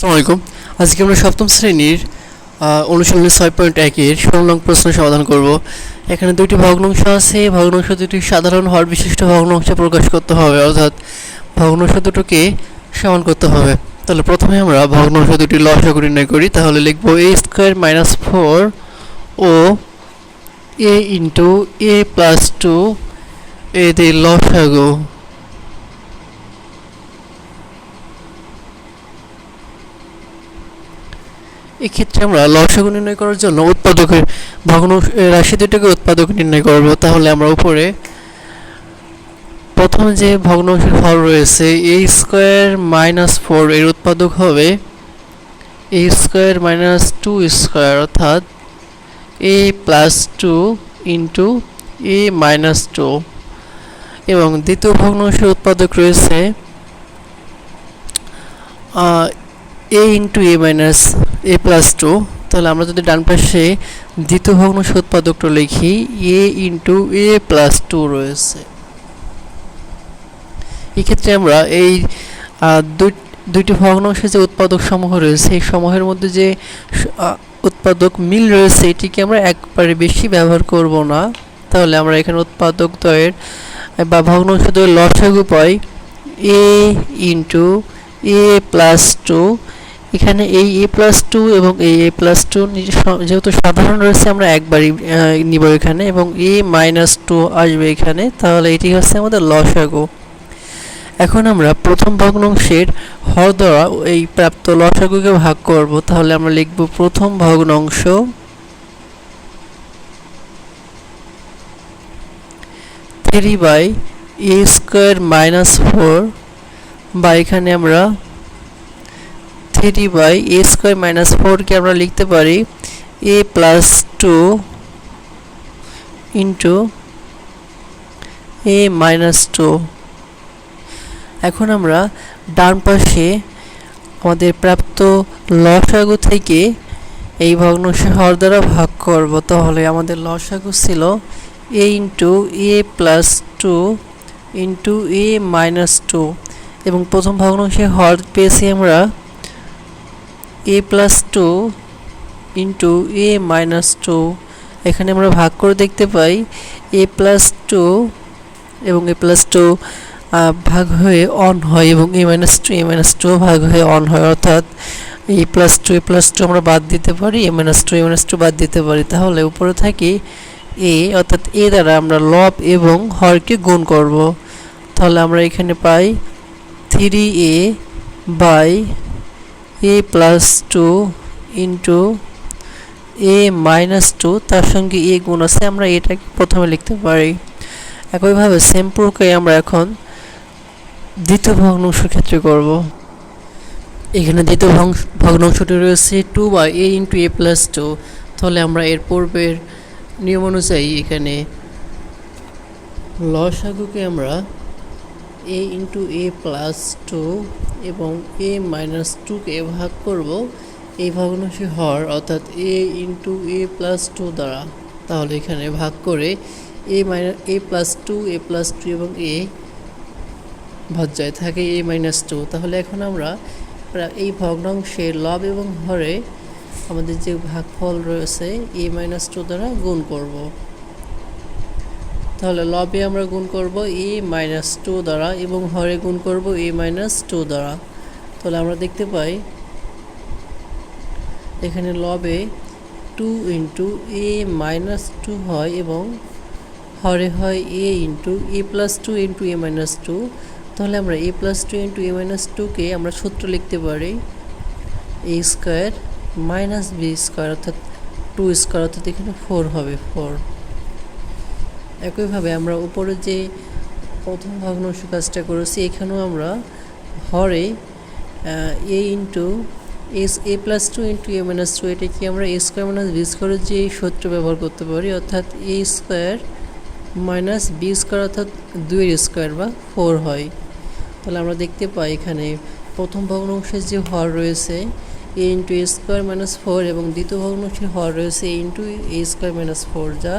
আসসালামু আলাইকুম। আজকে আমরা সপ্তম শ্রেণির অনুশীলনী ছয় পয়েন্ট একের সংলগ্ন প্রশ্ন সমাধান করব। এখানে দুইটি ভগ্নাংশ আছে, ভগ্নাংশ দুটি সাধারণ হর বিশিষ্ট ভগ্নাংশে প্রকাশ করতে হবে, অর্থাৎ ভগ্নাংশ দুটোকে সমান করতে হবে। তাহলে প্রথমে আমরা ভগ্নাংশ দুটি লসাগু নির্ণয় করি, তাহলে লিখব এ square minus four O A into A plus two এদের লসাগু এক্ষেত্রে আমরা লসাগু নির্ণয় করার জন্য উৎপাদকের ভগ্ন রাশি দুটোকে উৎপাদক নির্ণয় করব। তাহলে আমরা উপরে প্রথম যে ভগ্নাংশের হর রয়েছে এ স্কোয়ার মাইনাস ফোর এর উৎপাদক হবে A square minus two square অর্থাৎ A plus two into A minus two এবং দ্বিতীয় ভগ্নাংশের উৎপাদক রয়েছে A into A minus A plus two তাহলে আমরা যদি ডান পাশে দ্বিতীয় ভগ্নাংশ উৎপাদকটা লিখি A into A plus two রয়েছে। এক্ষেত্রে আমরা এই দুইটি ভগ্নাংশের যে উৎপাদক সমূহ রয়েছে এই সমূহের মধ্যে যে উৎপাদক মিল রয়েছে, এটিকে আমরা একবারে বেশি ব্যবহার করব না। তাহলে আমরা এখানে উৎপাদক দ্বয়ের, বা ভগ্নাংশ দ্বয়ের লসাগু পাই A into A plus two এখানে এই এ প্লাস টু এবং এই এ প্লাস টু যেহেতু সাধারণ রয়েছে, আমরা একবারই নিব এখানে এবং এ মাইনাস টু আসবে এখানে। তাহলে এটি হচ্ছে আমাদের লসাগু। এখন আমরা প্রথম ভগ্নাংশের হর দ্বারা এই প্রাপ্ত লসাগুকে ভাগ করব। তাহলে আমরা লিখব প্রথম ভগ্নাংশ। Three by A square minus four বা এখানে আমরা three by A square minus ফোরকে আমরা লিখতে পারি A plus two into A minus two এখন আমরা ডান পাশে আমাদের প্রাপ্ত লসাগু থেকে এই ভগ্নাংশ হর দ্বারা ভাগ করব। তাহলে আমাদের লসাগু ছিল A into A plus two into A minus two এবং প্রথম ভগ্নাংশে হর পেয়েছি আমরা A plus two into A minus two এখানে আমরা ভাগ করে দেখতে পাই এ প্লাস টু এবং এ প্লাস টু ভাগ হয়ে অন হয় এবং A minus two A minus two ভাগ হয়ে অন হয়। অর্থাৎ A plus two A plus two আমরা বাদ দিতে পারি A minus two A minus two বাদ দিতে পারি। তাহলে উপরে থাকি এ অর্থাৎ এ দ্বারা আমরা লব এবং হরকে গুণ করব। তাহলে আমরা এখানে পাই three A by A plus two into A minus two তার সঙ্গে এ গুণ আছে, আমরা এটাকে প্রথমে লিখতে পারি। একইভাবে সেম প্রক্রিয়া আমরা এখন দ্বিতীয় ভগ্নাংশের ক্ষেত্রে করব। এখানে দ্বিতীয় ভগ্ন- ভগ্নাংশটি রয়েছে two by A into A plus two তাহলে আমরা এর পূর্বের নিয়ম অনুযায়ী এখানে লসাগুকে আমরা A into A plus two এবং এ মাইনাস টুকে ভাগ করব। এই ভগ্নাংশে হর অর্থাৎ A into A plus two দ্বারা। তাহলে এখানে ভাগ করে A minus A plus two A plus two এবং এ ভাজ্যায় থাকে এ মাইনাস টু তাহলে এখন আমরা এই ভগ্নাংশের লব এবং হরে আমাদের যে ভাগফল রয়েছে এ মাইনাস টু দ্বারা গুণ করব। তাহলে লবে আমরা গুণ করব এ মাইনাস টু দ্বারা এবং হরে গুণ করব এ মাইনাস টু দ্বারা। তাহলে আমরা দেখতে পাই এখানে লবে two into A minus two হয় এবং হরে হয় A into A plus two into A minus two. তাহলে আমরা A plus two into A minus টুকে আমরা সূত্র লিখতে পারি A square minus B square অর্থাৎ টু স্কোয়ার অর্থাৎ এখানে ফোর হবে, ফোর। একইভাবে আমরা উপরে যে প্রথম ভগ্নাংশ কাজটা করেছি, এখানেও আমরা হরে A into S A plus two into A minus two এটা কি আমরা এ স্কোয়ার মাইনাস বি স্কোয়ারের যে সূত্র ব্যবহার করতে পারি, অর্থাৎ A square minus B square অর্থাৎ দুইয়ের স্কোয়ার বা ফোর হয়। তাহলে আমরা দেখতে পাই এখানে প্রথম ভগ্নাংশের যে হর রয়েছে A into A square minus four এবং দ্বিতীয় ভগ্নাংশের হর রয়েছে A into A square minus four যা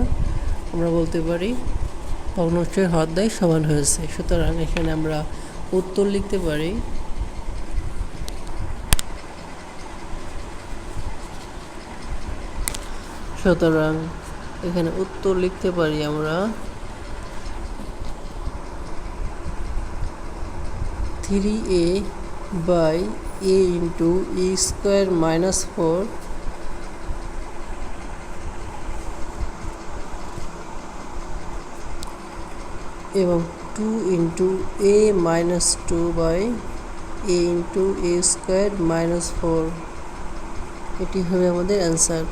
আমরা বলতে পারি ভগ্নাংশের হদ্দায় সমান হয়েছে। সুতরাং এখানে আমরা উত্তর লিখতে পারি। সুতরাং এখানে উত্তর লিখতে পারি আমরা three A by A into E square minus four এবং two into A minus two by A into A square minus four এটি হবে আমাদের অ্যান্সার